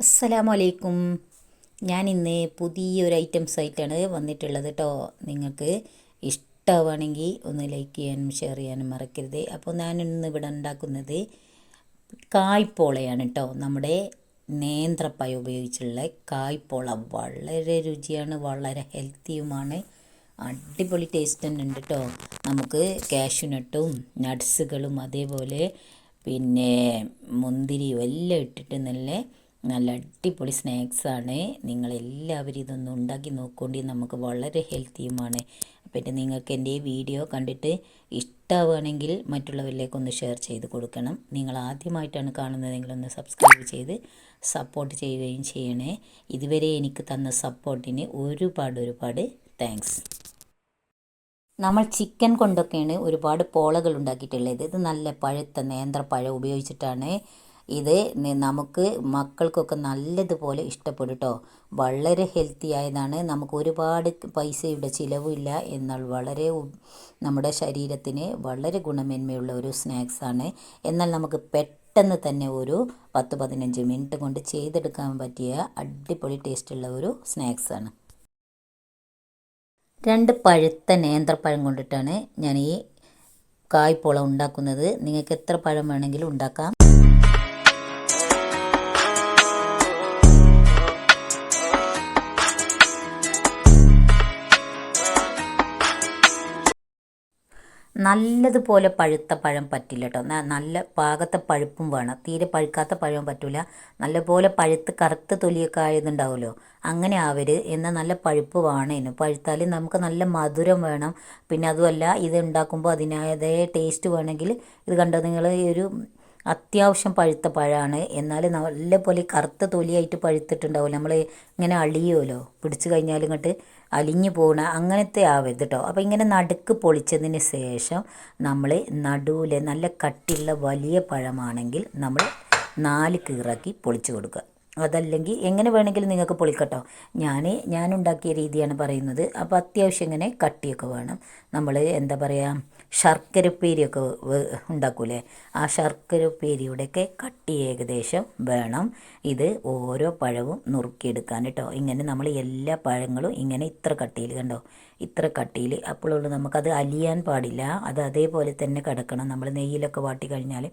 അസ്സലാമു അലൈക്കും ഞാൻ ഇന്ന് പുതിയൊരു ഐറ്റംസ് ആയിട്ടാണ് വന്നിട്ടുള്ളത് കേട്ടോ നിങ്ങൾക്ക് ഇഷ്ടമാണെങ്കിൽ ഒന്ന് ലൈക്ക് ചെയ്യാനും ഷെയർ ചെയ്യാനും മറക്കരുത്. അപ്പോൾ ഞാൻ ഇന്ന് ഇവിടെ ഉണ്ടാക്കുന്നത് കായ്പോളയാണ് കേട്ടോ നമ്മുടെ നേന്ത്രപ്പായ ഉപയോഗിച്ചുള്ള കായ്പോള. വളരെ രുചിയാണ് വളരെ ഹെൽത്തിയുമാണ്. അടിപൊളി ടേസ്റ്റ് തന്നെ ഉണ്ട് കേട്ടോ നമുക്ക് കാഷ്യൂനട്ടും നട്ട്സുകളും അതേപോലെ പിന്നെ മുന്തിരിയും എല്ലാം ഇട്ടിട്ട് നല്ല നല്ല അടിപൊളി സ്നാക്സാണ് നിങ്ങളെല്ലാവരും ഇതൊന്ന് ഉണ്ടാക്കി നോക്കുകൊണ്ടി നമുക്ക് വളരെ ഹെൽത്തിയുമാണ് പിന്നെ നിങ്ങൾക്ക് എന്റെ ഈ വീഡിയോ കണ്ടിട്ട് ഇഷ്ടമാവുകയാണെങ്കിൽ മറ്റുള്ളവരിലേക്ക് ഒന്ന് ഷെയർ ചെയ്ത് കൊടുക്കണം. നിങ്ങൾ ആദ്യമായിട്ടാണ് കാണുന്നതെങ്കിൽ ഒന്ന് സബ്സ്ക്രൈബ് ചെയ്ത് സപ്പോർട്ട് ചെയ്യുകയും ചെയ്യണേ. ഇതുവരെ എനിക്ക് തന്ന സപ്പോർട്ടിന് ഒരുപാട് ഒരുപാട് താങ്ക്സ് നമ്മൾ ചിക്കൻ കൊണ്ടൊക്കെയാണ് ഒരുപാട് പോളകൾ ഉണ്ടാക്കിയിട്ടുള്ളത്. ഇത് നല്ല പഴുത്ത നേന്ത്രപ്പഴം ഉപയോഗിച്ചിട്ടാണ് ഇത് നമുക്ക് മക്കൾക്കൊക്കെ നല്ലതുപോലെ ഇഷ്ടപ്പെടും കേട്ടോ വളരെ ഹെൽത്തി ആയതാണ്. നമുക്ക് ഒരുപാട് പൈസയുടെ ചിലവില്ല. എന്നാൽ വളരെ നമ്മുടെ ശരീരത്തിന് വളരെ ഗുണമേന്മയുള്ള ഒരു സ്നാക്സാണ് എന്നാൽ നമുക്ക് പെട്ടെന്ന് തന്നെ ഒരു പത്ത് പതിനഞ്ച് മിനിറ്റ് കൊണ്ട് ചെയ്തെടുക്കാൻ പറ്റിയ അടിപൊളി ടേസ്റ്റുള്ള ഒരു സ്നാക്സാണ് രണ്ട് പഴുത്ത നേന്ത്രപ്പഴം കൊണ്ടിട്ടാണ് ഞാൻ ഈ കായ്പോള ഉണ്ടാക്കുന്നത്. നിങ്ങൾക്ക് എത്ര പഴം വേണമെങ്കിലും ഉണ്ടാക്കാം. നല്ലതുപോലെ പഴുത്ത പഴം പറ്റില്ല കേട്ടോ നല്ല പാകത്തെ പഴുപ്പും വേണം. തീരെ പഴുക്കാത്ത പഴവും പറ്റില്ല നല്ലപോലെ പഴുത്ത് കറുത്ത തൊലിയൊക്കെ ആയതുണ്ടാവുമല്ലോ അങ്ങനെ ആവരുത് എന്നാൽ നല്ല പഴുപ്പ് വേണേനു. പഴുത്താൽ നമുക്ക് നല്ല മധുരം വേണം. പിന്നെ അതുമല്ല ഇത് ഉണ്ടാക്കുമ്പോൾ അതിനായതേ ടേസ്റ്റ് വേണമെങ്കിൽ ഇത് കണ്ടോ? നിങ്ങൾ ഈ ഒരു അത്യാവശ്യം പഴുത്ത പഴമാണ്. എന്നാൽ നല്ലപോലെ കറുത്ത തൊലിയായിട്ട് പഴുത്തിട്ടുണ്ടാവില്ല നമ്മൾ ഇങ്ങനെ അളിയുമല്ലോ പിടിച്ചു കഴിഞ്ഞാൽ ഇങ്ങോട്ട് അലിഞ്ഞു പോകണ അങ്ങനത്തെ ആവരുത് കേട്ടോ അപ്പോൾ ഇങ്ങനെ നടുക്ക് പൊളിച്ചതിന് ശേഷം നമ്മൾ നടുവിൽ നല്ല കട്ടിയുള്ള വലിയ പഴമാണെങ്കിൽ നമ്മൾ നാല് കീറാക്കി പൊളിച്ചു കൊടുക്കുക. അതല്ലെങ്കിൽ എങ്ങനെ വേണമെങ്കിലും നിങ്ങൾക്ക് പൊളിക്കട്ടോ. ഞാൻ ഞാനുണ്ടാക്കിയ രീതിയാണ് പറയുന്നത്. അപ്പോൾ അത്യാവശ്യം ഇങ്ങനെ കട്ടിയൊക്കെ വേണം. നമ്മൾ എന്താ പറയുക ശർക്കരപ്പേരിയൊക്കെ ഉണ്ടാക്കൂലേ? ആ ശർക്കരപ്പേരിയുടെയൊക്കെ കട്ടി ഏകദേശം വേണം. ഇത് ഓരോ പഴവും നുറുക്കിയെടുക്കാൻ കേട്ടോ. ഇങ്ങനെ നമ്മൾ എല്ലാ പഴങ്ങളും ഇങ്ങനെ ഇത്ര കട്ടിയിൽ കണ്ടോ? ഇത്ര കട്ടിയിൽ. അപ്പോഴുള്ളൂ നമുക്കത് അലിയാൻ പാടില്ല. അത് അതേപോലെ തന്നെ കിടക്കണം. നമ്മൾ നെയ്യിലൊക്കെ വാട്ടി കഴിഞ്ഞാൽ.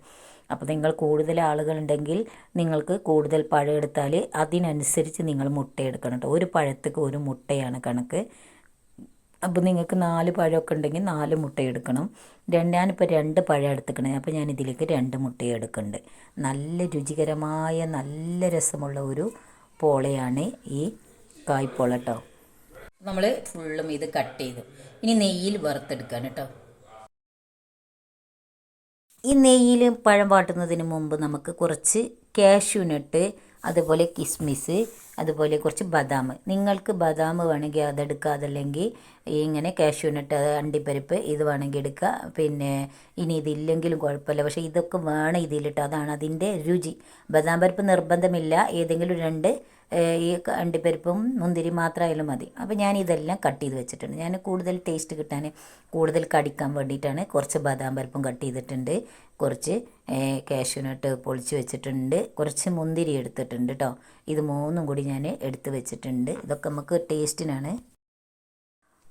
അപ്പോൾ നിങ്ങൾ കൂടുതൽ ആളുകളുണ്ടെങ്കിൽ നിങ്ങൾക്ക് കൂടുതൽ പഴം എടുത്താൽ അതിനനുസരിച്ച് നിങ്ങൾ മുട്ട എടുക്കണം കേട്ടോ. ഒരു പഴത്തേക്ക് ഒരു മുട്ടയാണ് കണക്ക്. അപ്പോൾ നിങ്ങൾക്ക് നാല് പഴമൊക്കെ ഉണ്ടെങ്കിൽ നാല് മുട്ട എടുക്കണം ഞാനിപ്പോൾ രണ്ട് പഴം എടുത്തിക്കണേ. അപ്പോൾ ഞാൻ ഇതിലേക്ക് രണ്ട് മുട്ട എടുക്കുന്നുണ്ട് നല്ല രുചികരമായ നല്ല രസമുള്ള ഒരു പോളയാണ് ഈ കായ്പോള കേട്ടോ നമ്മൾ ഫുള്ളും ഇത് കട്ട് ചെയ്തു. ഇനി നെയ്യിൽ വറുത്തെടുക്കാൻ കേട്ടോ ഈ നെയ്യിൽ പഴം വാട്ടുന്നതിന് മുമ്പ് നമുക്ക് കുറച്ച് കാഷ്യൂനട്ട് അതുപോലെ കിസ്മിസ് അതുപോലെ കുറച്ച് ബദാം. നിങ്ങൾക്ക് ബദാം വേണമെങ്കിൽ അതെടുക്കുക അതല്ലെങ്കിൽ ഇങ്ങനെ കാഷ്യൂനട്ട് അണ്ടിപ്പരിപ്പ് ഇത് വേണമെങ്കിൽ എടുക്കുക. പിന്നെ ഇനി ഇതില്ലെങ്കിലും കുഴപ്പമില്ല. പക്ഷേ ഇതൊക്കെ വേണം ഇതിലിട്ട്. അതാണ് അതിന്റെ രുചി. ബദാം പരിപ്പ് നിർബന്ധമില്ല. ഏതെങ്കിലും രണ്ട് ഈ അണ്ടിപ്പരിപ്പും മുന്തിരി മാത്രമായാലും മതി. അപ്പോൾ ഞാൻ ഇതെല്ലാം കട്ട് ചെയ്ത് വെച്ചിട്ടുണ്ട്. ഞാൻ കൂടുതൽ ടേസ്റ്റ് കിട്ടാൻ കൂടുതൽ കടിക്കാൻ വേണ്ടിയിട്ടാണ് കുറച്ച് ബദാം പരിപ്പും കട്ട് ചെയ്തിട്ടുണ്ട്. കുറച്ച് കാഷ്യൂനട്ട് പൊളിച്ച് വെച്ചിട്ടുണ്ട്. കുറച്ച് മുന്തിരി എടുത്തിട്ടുണ്ട് കേട്ടോ ഇത് മൂന്നും കൂടി ഞാൻ എടുത്ത് വെച്ചിട്ടുണ്ട്. ഇതൊക്കെ നമുക്ക് ടേസ്റ്റിനാണ്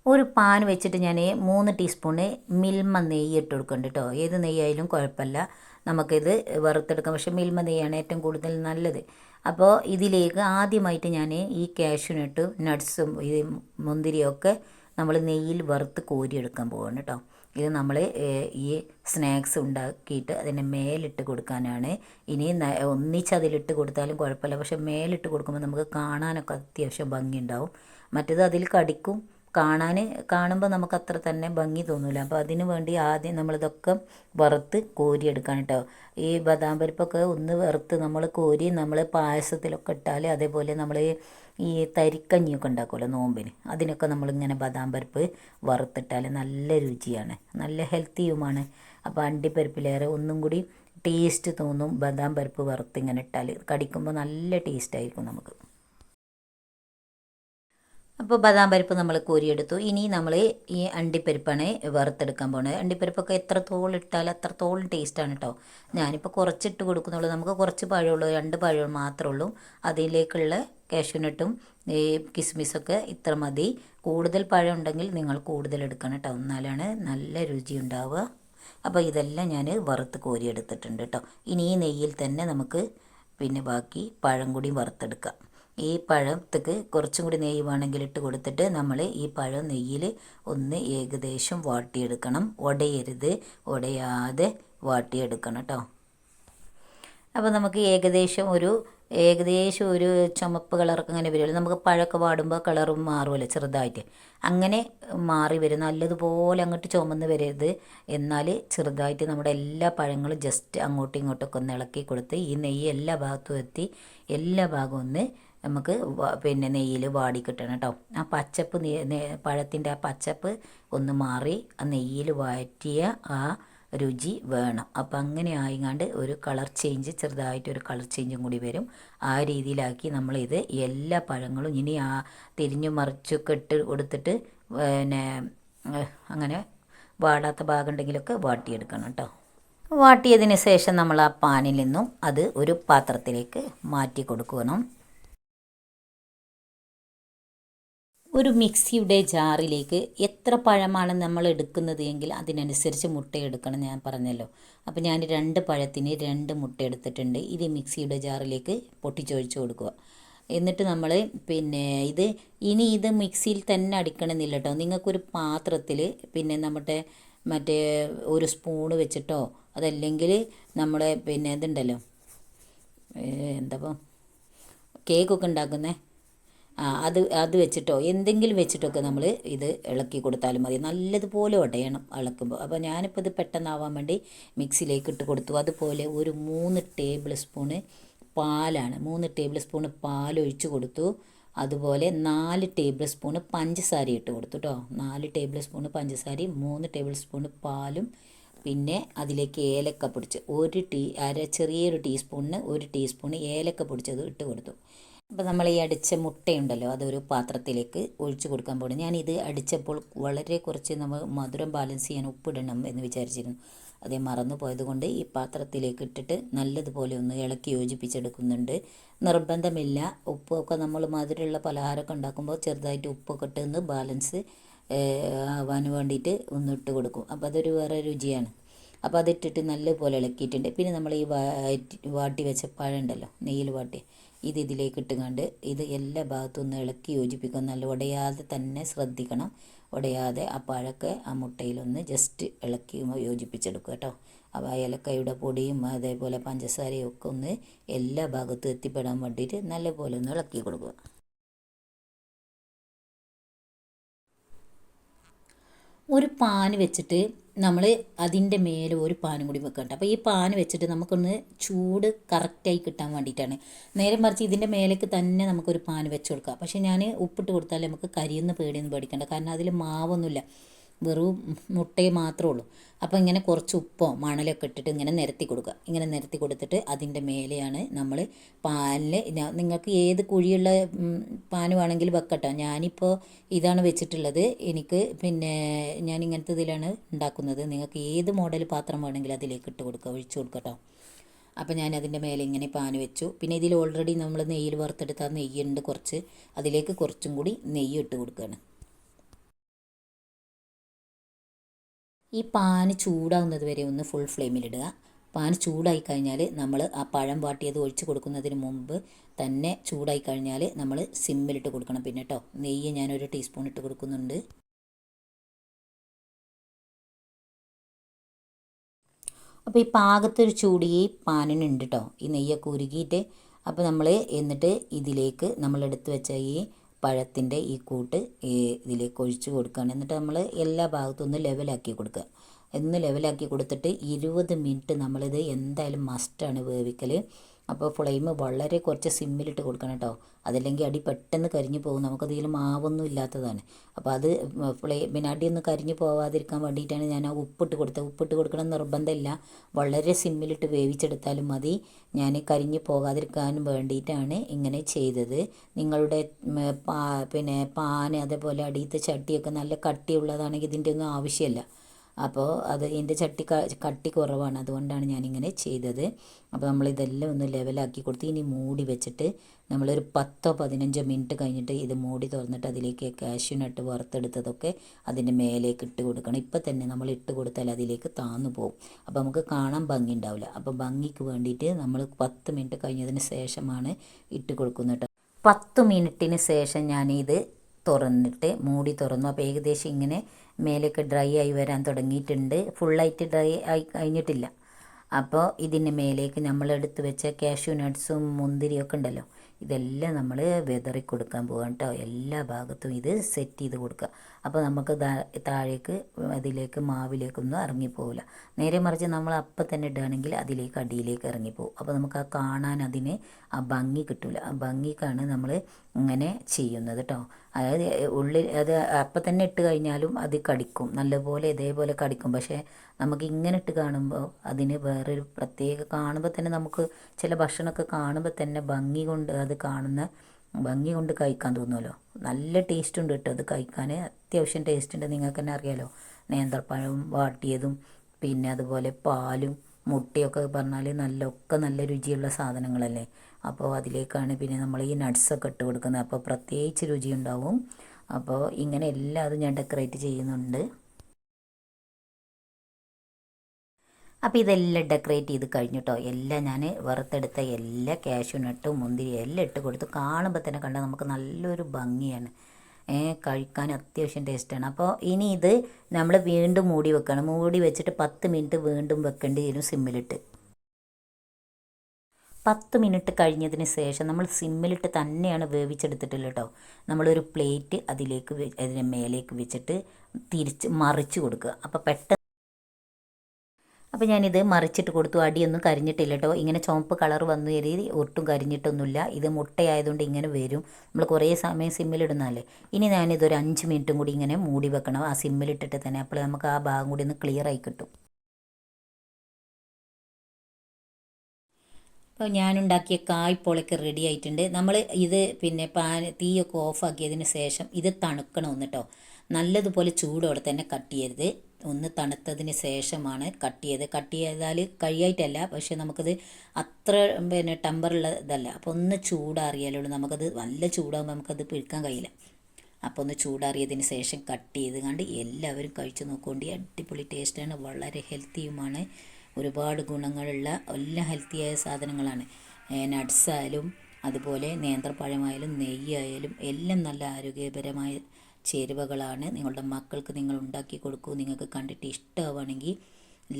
ഒരു പാൻ വെച്ചിട്ട് ഞാൻ മൂന്ന് ടീസ്പൂണ് മിൽമ നെയ്യ് ഇട്ട് കൊടുക്കുന്നുണ്ട് കേട്ടോ ഏത് നെയ്യായാലും കുഴപ്പമില്ല. നമുക്കിത് വറുത്തെടുക്കാം. പക്ഷേ മിൽമ നെയ്യാണ് ഏറ്റവും കൂടുതൽ നല്ലത്. അപ്പോൾ ഇതിലേക്ക് ആദ്യമായിട്ട് ഞാൻ ഈ കാഷ്യൂനട്ട് നട്ട്സും ഈ മുന്തിരിയൊക്കെ നമ്മൾ നെയ്യിൽ വറുത്ത് കോരിയെടുക്കാൻ പോവാണ് കേട്ടോ. ഇത് നമ്മൾ ഈ സ്നാക്സ് ഉണ്ടാക്കിയിട്ട് അതിനെ മേലിട്ട് കൊടുക്കാനാണ്. ഇനി ഒന്നിച്ച് അതിലിട്ട് കൊടുത്താലും കുഴപ്പമില്ല. പക്ഷെ മേലിട്ട് കൊടുക്കുമ്പോൾ നമുക്ക് കാണാനൊക്കെ അത്യാവശ്യം ഭംഗിയുണ്ടാവും. മറ്റേത് അതിൽ കടിക്കും. കാണാൻ കാണുമ്പോൾ നമുക്ക് അത്ര തന്നെ ഭംഗി തോന്നില്ല അപ്പോൾ അതിന് വേണ്ടി ആദ്യം നമ്മളിതൊക്കെ വറുത്ത് കോരിയെടുക്കണം കേട്ടോ ഈ ബദാം പരിപ്പൊക്കെ ഒന്ന് വറുത്ത് നമ്മൾ കോരി നമ്മൾ പായസത്തിലൊക്കെ ഇട്ടാൽ അതേപോലെ നമ്മൾ ഈ തരിക്കഞ്ഞിയൊക്കെ ഉണ്ടാക്കുമല്ലോ നോമ്പിന്. അതിനൊക്കെ നമ്മളിങ്ങനെ ബദാം പരിപ്പ് വറുത്തിട്ടാൽ നല്ല രുചിയാണ്. നല്ല ഹെൽത്തിയുമാണ്. അപ്പോൾ അണ്ടിപ്പരിപ്പിലേറെ ഒന്നും കൂടി ടേസ്റ്റ് തോന്നും ബദാം പരിപ്പ് വറുത്ത് ഇങ്ങനെ ഇട്ടാൽ കടിക്കുമ്പോൾ നല്ല ടേസ്റ്റായിരിക്കും നമുക്ക്. അപ്പോൾ ബദാം പരിപ്പ് നമ്മൾ കോരിയെടുത്തു. ഇനി നമ്മൾ ഈ അണ്ടിപ്പരിപ്പാണ് വറുത്തെടുക്കാൻ പോകുന്നത് അണ്ടിപ്പരിപ്പൊക്കെ എത്രത്തോളം ഇട്ടാൽ അത്രത്തോളം ടേസ്റ്റാണ് കേട്ടോ ഞാനിപ്പോൾ കുറച്ചിട്ട് കൊടുക്കുന്നുള്ളൂ. നമുക്ക് കുറച്ച് പഴമുള്ളൂ രണ്ട് പഴം മാത്രമേ ഉള്ളൂ അതിലേക്കുള്ള കാഷ്യൂനട്ടും ഈ കിസ്മിസൊക്കെ ഇത്ര മതി. കൂടുതൽ പഴം ഉണ്ടെങ്കിൽ നിങ്ങൾ കൂടുതൽ എടുക്കണം കേട്ടോ എന്നാലാണ് നല്ല രുചി ഉണ്ടാവുക. അപ്പോൾ ഇതെല്ലാം ഞാൻ വറുത്ത് കോരിയെടുത്തിട്ടുണ്ട് കേട്ടോ ഇനി ഈ നെയ്യിൽ തന്നെ നമുക്ക് പിന്നെ ബാക്കി പഴം കൂടി വറുത്തെടുക്കാം. ഈ പഴത്തേക്ക് കുറച്ചും കൂടി നെയ്യ് വേണമെങ്കിൽ ഇട്ട് കൊടുത്തിട്ട് നമ്മൾ ഈ പഴം നെയ്യിൽ ഒന്ന് ഏകദേശം വാട്ടിയെടുക്കണം. ഉടയരുത് ഉടയാതെ വാട്ടിയെടുക്കണം കേട്ടോ അപ്പോൾ നമുക്ക് ഏകദേശം ഒരു ഏകദേശം ഒരു ചുമപ്പ് കളറൊക്കെ അങ്ങനെ വരുമല്ലോ നമുക്ക് പഴമൊക്കെ വാടുമ്പോൾ കളറും മാറുമല്ലോ ചെറുതായിട്ട്. അങ്ങനെ മാറി വരും. നല്ലതുപോലെ അങ്ങോട്ട് ചുമന്ന് വരരുത്. എന്നാൽ ചെറുതായിട്ട് നമ്മുടെ എല്ലാ പഴങ്ങളും ജസ്റ്റ് അങ്ങോട്ടും ഇങ്ങോട്ടൊക്കെ ഒന്ന് ഇളക്കി കൊടുത്ത് ഈ നെയ്യ് എല്ലാ ഭാഗത്തും എത്തി എല്ലാ ഭാഗവും ഒന്ന് നമുക്ക് പിന്നെ നെയ്യിൽ വാടി കിട്ടണം കേട്ടോ. ആ പച്ചപ്പ് പഴത്തിന്റെ ആ പച്ചപ്പ് ഒന്ന് മാറി ആ നെയ്യിൽ വഴറ്റിയ ആ രുചി വേണം. അപ്പം അങ്ങനെ ആയിങ്ങാണ്ട് ഒരു കളർ ചേഞ്ച് ചെറുതായിട്ട് ഒരു കളർ ചേഞ്ചും കൂടി വരും. ആ രീതിയിലാക്കി നമ്മളിത് എല്ലാ പഴങ്ങളും ഇനി ആ തിരിഞ്ഞു മറിച്ചൊക്കെ ഇട്ട് കൊടുത്തിട്ട് പിന്നെ അങ്ങനെ വാടാത്ത ഭാഗം ഉണ്ടെങ്കിലൊക്കെ വാട്ടിയെടുക്കണം കേട്ടോ. വാട്ടിയതിന് ശേഷം നമ്മൾ ആ പാനിൽ നിന്നും അത് ഒരു പാത്രത്തിലേക്ക് മാറ്റി കൊടുക്കണം. ഒരു മിക്സിയുടെ ജാറിലേക്ക് എത്ര പഴമാണ് നമ്മൾ എടുക്കുന്നത് എങ്കിൽ അതിനനുസരിച്ച് മുട്ട എടുക്കണം ഞാൻ പറഞ്ഞല്ലോ. അപ്പോൾ ഞാൻ രണ്ട് പഴത്തിന് രണ്ട് മുട്ട എടുത്തിട്ടുണ്ട്. ഇത് മിക്സിയുടെ ജാറിലേക്ക് പൊട്ടിച്ചൊഴിച്ച് കൊടുക്കുക. എന്നിട്ട് നമ്മൾ പിന്നെ ഇത് ഇനി ഇത് മിക്സിയിൽ തന്നെ അടിക്കണമെന്നില്ല കേട്ടോ നിങ്ങൾക്കൊരു പാത്രത്തിൽ പിന്നെ നമ്മുടെ മറ്റേ ഒരു സ്പൂണ് വെച്ചിട്ടോ അതല്ലെങ്കിൽ നമ്മുടെ പിന്നെ ഇതുണ്ടല്ലോ എന്താ കേക്കൊക്കെ ഉണ്ടാക്കുന്നേ? അത് അത് വെച്ചിട്ടോ എന്തെങ്കിലും വെച്ചിട്ടൊക്കെ നമ്മൾ ഇത് ഇളക്കി കൊടുത്താലും മതി. നല്ലതുപോലെ ഉടയണം ഇളക്കുമ്പോൾ. അപ്പോൾ ഞാനിപ്പോൾ ഇത് പെട്ടെന്നാവാൻ വേണ്ടി മിക്സിയിലേക്ക് ഇട്ട് കൊടുത്തു. അതുപോലെ ഒരു മൂന്ന് ടേബിൾ സ്പൂണ് പാലാണ് മൂന്ന് ടേബിൾ സ്പൂണ് പാൽ ഒഴിച്ച് കൊടുത്തു. അതുപോലെ നാല് ടേബിൾ സ്പൂണ് പഞ്ചസാര ഇട്ട് കൊടുത്തു കേട്ടോ നാല് ടേബിൾ സ്പൂണ് പഞ്ചസാരയും മൂന്ന് ടേബിൾ സ്പൂണ് പാലും പിന്നെ അതിലേക്ക് ഏലക്ക പൊടിച്ച് ഒരു ടീ അര ചെറിയൊരു ടീസ്പൂണിന് ഒരു ടീസ്പൂണ് ഏലക്ക പൊടിച്ചത് ഇട്ട് കൊടുത്തു. അപ്പോൾ നമ്മൾ ഈ അടിച്ച മുട്ടയുണ്ടല്ലോ അതൊരു പാത്രത്തിലേക്ക് ഒഴിച്ചു കൊടുക്കാൻ പോകണം ഞാനിത് അടിച്ചപ്പോൾ വളരെ കുറച്ച് നമ്മൾ മധുരം ബാലൻസ് ചെയ്യാൻ ഉപ്പിടണം എന്ന് വിചാരിച്ചിരുന്നു. അതേ മറന്നു പോയതുകൊണ്ട് ഈ പാത്രത്തിലേക്ക് ഇട്ടിട്ട് നല്ലതുപോലെ ഒന്ന് ഇളക്കി യോജിപ്പിച്ചെടുക്കുന്നുണ്ട്. നിർബന്ധമില്ല ഉപ്പൊക്കെ നമ്മൾ മധുരമുള്ള പലഹാരമൊക്കെ ഉണ്ടാക്കുമ്പോൾ ചെറുതായിട്ട് ഉപ്പൊക്കെ ഇട്ട് ബാലൻസ് ആവാൻ വേണ്ടിയിട്ട് ഒന്ന് ഇട്ട് കൊടുക്കും. അപ്പോൾ അതൊരു വേറെ രുചിയാണ്. അപ്പോൾ അതിട്ടിട്ട് നല്ലപോലെ ഇളക്കിയിട്ടുണ്ട്. പിന്നെ നമ്മൾ ഈ വാട്ടി വെച്ച പഴം ഉണ്ടല്ലോ നെയ്യിൽ വാട്ടി ഇത് ഇതിലേക്ക് ഇട്ടുകൊണ്ട് ഇത് എല്ലാ ഭാഗത്തും ഒന്ന് ഇളക്കി യോജിപ്പിക്കും നല്ല ഉടയാതെ തന്നെ ശ്രദ്ധിക്കണം. ഉടയാതെ ആ പഴക്കെ ആ മുട്ടയിലൊന്ന് ജസ്റ്റ് ഇളക്കി യോജിപ്പിച്ചെടുക്കുക കേട്ടോ. അപ്പോൾ ആ ഇലക്കയുടെ പൊടിയും അതേപോലെ പഞ്ചസാരയും ഒക്കെ ഒന്ന് എല്ലാ ഭാഗത്തും എത്തിപ്പെടാൻ വേണ്ടിയിട്ട് നല്ലപോലെ ഒന്ന് ഇളക്കി കൊടുക്കുക. ഒരു പാൻ വെച്ചിട്ട് നമ്മൾ അതിന്റെ മേലെ ഒരു പാനും കൂടി വെക്കണ്ട. അപ്പോൾ ഈ പാൻ വെച്ചിട്ട് നമുക്കൊന്ന് ചൂട് കറക്റ്റായി കിട്ടാൻ വേണ്ടിയിട്ടാണ്. നേരെ മറിച്ച് ഇതിന്റെ മേലേക്ക് തന്നെ നമുക്കൊരു പാൻ വെച്ച് കൊടുക്കാം. പക്ഷേ ഞാൻ ഉപ്പിട്ട് കൊടുത്താൽ നമുക്ക് കരിയുന്ന പേടിയൊന്നും പേടിക്കണ്ട. കാരണം അതിൽ മാവൊന്നുമില്ല. വെറും മുട്ടയെ മാത്രമേ ഉള്ളൂ. അപ്പോൾ ഇങ്ങനെ കുറച്ച് ഉപ്പോ മണലൊക്കെ ഇട്ടിട്ട് ഇങ്ങനെ നിരത്തി കൊടുക്കുക. ഇങ്ങനെ നിരത്തി കൊടുത്തിട്ട് അതിന്റെ മേലെയാണ് നമ്മൾ പാലിൽ നിങ്ങൾക്ക് ഏത് കുഴിയുള്ള പാൻ വേണമെങ്കിൽ വെക്കട്ടോ. ഞാനിപ്പോൾ ഇതാണ് വെച്ചിട്ടുള്ളത്. എനിക്ക് പിന്നെ ഞാൻ ഇങ്ങനത്തെ ഇതിലാണ് ഉണ്ടാക്കുന്നത്. നിങ്ങൾക്ക് ഏത് മോഡൽ പാത്രം വേണമെങ്കിലും അതിലേക്ക് ഇട്ട് കൊടുക്കുക. ഒഴിച്ചു കൊടുക്കട്ടോ അപ്പോൾ ഞാൻ അതിന്റെ മേലെ ഇങ്ങനെ പാൻ വെച്ചു. പിന്നെ ഇതിൽ ഓൾറെഡി നമ്മൾ നെയ്യിൽ വറുത്തെടുത്ത നെയ്യുണ്ട് കുറച്ച്. അതിലേക്ക് കുറച്ചും കൂടി നെയ്യ് ഇട്ട് കൊടുക്കുകയാണ്. ഈ പാന് ചൂടാവുന്നത് വരെ ഒന്ന് ഫുൾ ഫ്ലെയിമിലിടുക പാൻ ചൂടായി കഴിഞ്ഞാൽ നമ്മൾ ആ പഴം വാട്ടിയത് ഒഴിച്ച് കൊടുക്കുന്നതിന് മുമ്പ് തന്നെ ചൂടായി കഴിഞ്ഞാൽ നമ്മൾ സിമ്മിലിട്ട് കൊടുക്കണം. പിന്നെ കേട്ടോ നെയ്യ് ഞാനൊരു ടീസ്പൂൺ ഇട്ട് കൊടുക്കുന്നുണ്ട്. അപ്പോൾ ഈ പാകത്തൊരു ചൂട് ഈ പാനിനുണ്ട് കേട്ടോ ഈ നെയ്യൊക്കെ ഉരുകിയിട്ട് അപ്പോൾ നമ്മൾ എന്നിട്ട് ഇതിലേക്ക് നമ്മൾ എടുത്ത് വെച്ച ഈ പഴത്തിന്റെ ഈ കൂട്ട് ഈ ഇതിലേക്ക് ഒഴിച്ച് കൊടുക്കുകയാണ്. എന്നിട്ട് നമ്മൾ എല്ലാ ഭാഗത്തും ഒന്ന് ലെവലാക്കി കൊടുക്കുക. ഒന്ന് ലെവലാക്കി കൊടുത്തിട്ട് ഇരുപത് മിനിറ്റ് നമ്മളിത് എന്തായാലും മസ്റ്റാണ് വേവിക്കൽ അപ്പോൾ ഫ്ലെയിം വളരെ കുറച്ച് സിമ്മിലിട്ട് കൊടുക്കണം കേട്ടോ. അതല്ലെങ്കിൽ അടി പെട്ടെന്ന് കരിഞ്ഞു പോകും. നമുക്കതിൽ മാവൊന്നും ഇല്ലാത്തതാണ്. അപ്പോൾ അത് ഫ്ലേ പിന്നെ അടിയൊന്നും കരിഞ്ഞു പോവാതിരിക്കാൻ വേണ്ടിയിട്ടാണ് ഞാൻ ആ ഉപ്പിട്ട് കൊടുത്തത്. ഉപ്പിട്ട് കൊടുക്കണം നിർബന്ധമില്ല. വളരെ സിമ്മിലിട്ട് വേവിച്ചെടുത്താലും മതി. ഞാൻ കരിഞ്ഞു പോകാതിരിക്കാനും വേണ്ടിയിട്ടാണ് ഇങ്ങനെ ചെയ്തത്. നിങ്ങളുടെ പാ പിന്നെ പാന് അതേപോലെ അടിയത്തെ ചട്ടിയൊക്കെ നല്ല കട്ടിയുള്ളതാണെങ്കിൽ ഇതിന്റെ ഒന്നും ആവശ്യമില്ല. അപ്പോൾ അത് ഇതിന്റെ ചട്ടി കട്ടി കുറവാണ്. അതുകൊണ്ടാണ് ഞാനിങ്ങനെ ചെയ്തത്. അപ്പോൾ നമ്മൾ നമ്മളിതെല്ലാം ഒന്ന് ലെവലാക്കി കൊടുത്ത് ഇനി മൂടി വെച്ചിട്ട് നമ്മളൊരു പത്തോ പതിനഞ്ചോ മിനിറ്റ് കഴിഞ്ഞിട്ട് ഇത് മൂടി തുറന്നിട്ട് അതിലേക്ക് കാഷ്യൂ നട്ട് വറുത്തെടുത്തതൊക്കെ അതിന്റെ മേലേക്ക് ഇട്ട് കൊടുക്കണം. ഇപ്പം തന്നെ നമ്മൾ ഇട്ട് കൊടുത്താൽ അതിലേക്ക് താന്നു പോകും അപ്പോൾ നമുക്ക് കാണാൻ ഭംഗി ഉണ്ടാവില്ല അപ്പോൾ ഭംഗിക്ക് വേണ്ടിയിട്ട് നമ്മൾ പത്ത് മിനിറ്റ് കഴിഞ്ഞതിന് ശേഷമാണ് ഇട്ട് കൊടുക്കുന്നത് കേട്ടോ പത്ത് മിനിറ്റിന് ശേഷം ഞാനിത് തുറന്നിട്ട് മൂടി തുറന്നു. അപ്പോൾ ഏകദേശം ഇങ്ങനെ മേലേക്ക് ഡ്രൈ ആയി വരാൻ തുടങ്ങിയിട്ടുണ്ട്. ഫുള്ളായിട്ട് ഡ്രൈ ആയി കഴിഞ്ഞിട്ടില്ല. അപ്പോൾ ഇതിന്റെ മേലേക്ക് നമ്മൾ എടുത്ത് വെച്ച കാഷ്യൂ നട്ട്സും മുന്തിരിയൊക്കെ ഉണ്ടല്ലോ. ഇതെല്ലാം നമ്മൾ വെതറി കൊടുക്കാൻ പോകാം കേട്ടോ എല്ലാ ഭാഗത്തും ഇത് സെറ്റ് ചെയ്ത് കൊടുക്കുക അപ്പോൾ നമുക്ക് താഴേക്ക് അതിലേക്ക് മാവിലേക്കൊന്നും ഇറങ്ങിപ്പോവില്ല നേരെ മറിച്ച് നമ്മൾ അപ്പം തന്നെ ഇടുകയാണെങ്കിൽ അതിലേക്ക് അടിയിലേക്ക് ഇറങ്ങിപ്പോവും അപ്പോൾ നമുക്ക് ആ കാണാൻ അതിന് ആ ഭംഗി കിട്ടില്ല ആ ഭംഗിക്കാണ് നമ്മൾ ഇങ്ങനെ ചെയ്യുന്നത് കേട്ടോ അതായത് ഉള്ളിൽ അത് അപ്പം തന്നെ ഇട്ട് കഴിഞ്ഞാലും അത് കടിക്കും. നല്ലപോലെ ഇതേപോലെ കടിക്കും. പക്ഷേ നമുക്ക് ഇങ്ങനെ ഇട്ട് കാണുമ്പോൾ അതിന് വേറൊരു പ്രത്യേക കാണുമ്പോൾ തന്നെ നമുക്ക് ചില ഭക്ഷണമൊക്കെ കാണുമ്പോൾ തന്നെ ഭംഗി കൊണ്ട് അത് കാണുന്ന ഭംഗി കൊണ്ട് കഴിക്കാൻ തോന്നുമല്ലോ നല്ല ടേസ്റ്റ് ഉണ്ട് കേട്ടോ അത് കഴിക്കാൻ അത്യാവശ്യം ടേസ്റ്റ് ഉണ്ട്. നിങ്ങൾക്ക് തന്നെ അറിയാലോ. നേന്ത്രപ്പഴവും വാട്ടിയതും പിന്നെ അതുപോലെ പാലും മുട്ടയൊക്കെ പറഞ്ഞാൽ നല്ല ഒക്കെ നല്ല രുചിയുള്ള സാധനങ്ങളല്ലേ. അപ്പോൾ അതിലേക്കാണ് പിന്നെ നമ്മൾ ഈ നട്ട്സൊക്കെ ഇട്ട് കൊടുക്കുന്നത്. അപ്പോൾ പ്രത്യേകിച്ച് രുചിയുണ്ടാവും. അപ്പോൾ ഇങ്ങനെ എല്ലാം അത് ഞാൻ ഡെക്കറേറ്റ് ചെയ്യുന്നുണ്ട്. അപ്പോൾ ഇതെല്ലാം ഡെക്കറേറ്റ് ചെയ്ത് കഴിഞ്ഞിട്ടോ എല്ലാം ഞാൻ വറുത്തെടുത്ത എല്ലാ ക്യാഷും ഇട്ട് മുന്തിരി എല്ലാം ഇട്ട് കൊടുത്തു കാണുമ്പോൾ തന്നെ കണ്ടാൽ നമുക്ക് നല്ലൊരു ഭംഗിയാണ്. കഴിക്കാൻ അത്യാവശ്യം ടേസ്റ്റാണ് അപ്പോൾ ഇനി ഇത് നമ്മൾ വീണ്ടും മൂടി വെക്കണം. മൂടി വെച്ചിട്ട് പത്ത് മിനിറ്റ് വീണ്ടും വെക്കേണ്ടി വരും സിമ്മിലിട്ട് പത്ത് മിനിറ്റ് കഴിഞ്ഞതിന് ശേഷം നമ്മൾ സിമ്മിലിട്ട് തന്നെയാണ് വേവിച്ചെടുത്തിട്ടുള്ളത് കേട്ടോ നമ്മളൊരു പ്ലേറ്റ് അതിലേക്ക് അതിന്റെ മേലേക്ക് വെച്ചിട്ട് തിരിച്ച് മറിച്ച് കൊടുക്കുക. അപ്പോൾ പെട്ടെന്ന് അപ്പോൾ ഞാനിത് മറിച്ചിട്ട് കൊടുത്തു. അടിയൊന്നും കരിഞ്ഞിട്ടില്ല കേട്ടോ ഇങ്ങനെ ചുവപ്പ് കളർ വന്നു കരുതി ഒട്ടും കരിഞ്ഞിട്ടൊന്നുമില്ല. ഇത് മുട്ടയായതുകൊണ്ട് ഇങ്ങനെ വരും. നമ്മൾ കുറേ സമയം സിമ്മിലിടുന്നതല്ലേ ഇനി ഞാനിതൊരു അഞ്ച് മിനിറ്റും കൂടി ഇങ്ങനെ മൂടി വെക്കണം. ആ സിമ്മിലിട്ടിട്ട് തന്നെ അപ്പോൾ നമുക്ക് ആ ഭാഗം കൂടി ഒന്ന് ക്ലിയർ ആയി കിട്ടും. അപ്പോൾ ഞാനുണ്ടാക്കിയ കായ്പോളൊക്കെ റെഡി ആയിട്ടുണ്ട്. നമ്മൾ ഇത് പിന്നെ പാൻ തീയൊക്കെ ഓഫാക്കിയതിന് ശേഷം ഇത് തണുക്കണം കേട്ടോ. നല്ലതുപോലെ ചൂടോടെ തന്നെ കട്ട് ചെയ്യരുത്. ഒന്ന് തണുത്തതിന് ശേഷമാണ് കട്ട് ചെയ്ത് കട്ട് ചെയ്താൽ കഴിയായിട്ടല്ല പക്ഷേ നമുക്കത് അത്ര പിന്നെ ടെമ്പറുള്ള ഇതല്ല. അപ്പോൾ ഒന്ന് ചൂടാറിയാലുള്ളൂ നമുക്കത് നല്ല ചൂടാകുമ്പോൾ നമുക്കത് പിഴുക്കാൻ കഴിയില്ല. അപ്പോൾ ഒന്ന് ചൂടാറിയതിന് ശേഷം കട്ട് ചെയ്ത് കണ്ട് എല്ലാവരും കഴിച്ചു നോക്കുകൊണ്ട് അടിപൊളി ടേസ്റ്റാണ് വളരെ ഹെൽത്തിയുമാണ് ഒരുപാട് ഗുണങ്ങളുള്ള എല്ലാം ഹെൽത്തിയായ സാധനങ്ങളാണ്. നട്ട്സ് ആയാലും അതുപോലെ നേന്ത്രപ്പഴമായാലും നെയ്യായാലും എല്ലാം നല്ല ആരോഗ്യപരമായ ചേരുവകളാണ് നിങ്ങളുടെ മക്കൾക്ക് നിങ്ങൾ ഉണ്ടാക്കി കൊടുക്കൂ. നിങ്ങൾക്ക് കണ്ടിട്ട് ഇഷ്ടമാവുകയാണെങ്കിൽ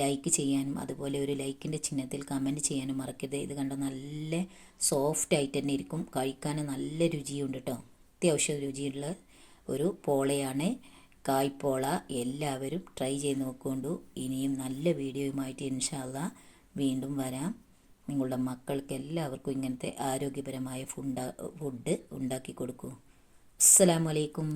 ലൈക്ക് ചെയ്യാനും അതുപോലെ ഒരു ലൈക്കിന്റെ ചിഹ്നത്തിൽ കമന്റ് ചെയ്യാനും മറക്കരുത്. ഇത് കണ്ട നല്ല സോഫ്റ്റ് ആയിട്ട് തന്നെ ഇരിക്കും. കഴിക്കാൻ നല്ല രുചിയുണ്ട് കേട്ടോ അത്യാവശ്യം രുചിയുള്ള ഒരു പോളയാണ്. കായ്പോള എല്ലാവരും ട്രൈ ചെയ്ത് നോക്കൊണ്ടു. ഇനിയും നല്ല വീഡിയോയുമായിട്ട് ഇൻഷാല്ല വീണ്ടും വരാം. നിങ്ങളുടെ മക്കൾക്ക് എല്ലാവർക്കും ഇങ്ങനത്തെ ആരോഗ്യപരമായ ഫുഡ് ഫുഡ് ഉണ്ടാക്കി കൊടുക്കൂ. അസ്സലാമലൈക്കും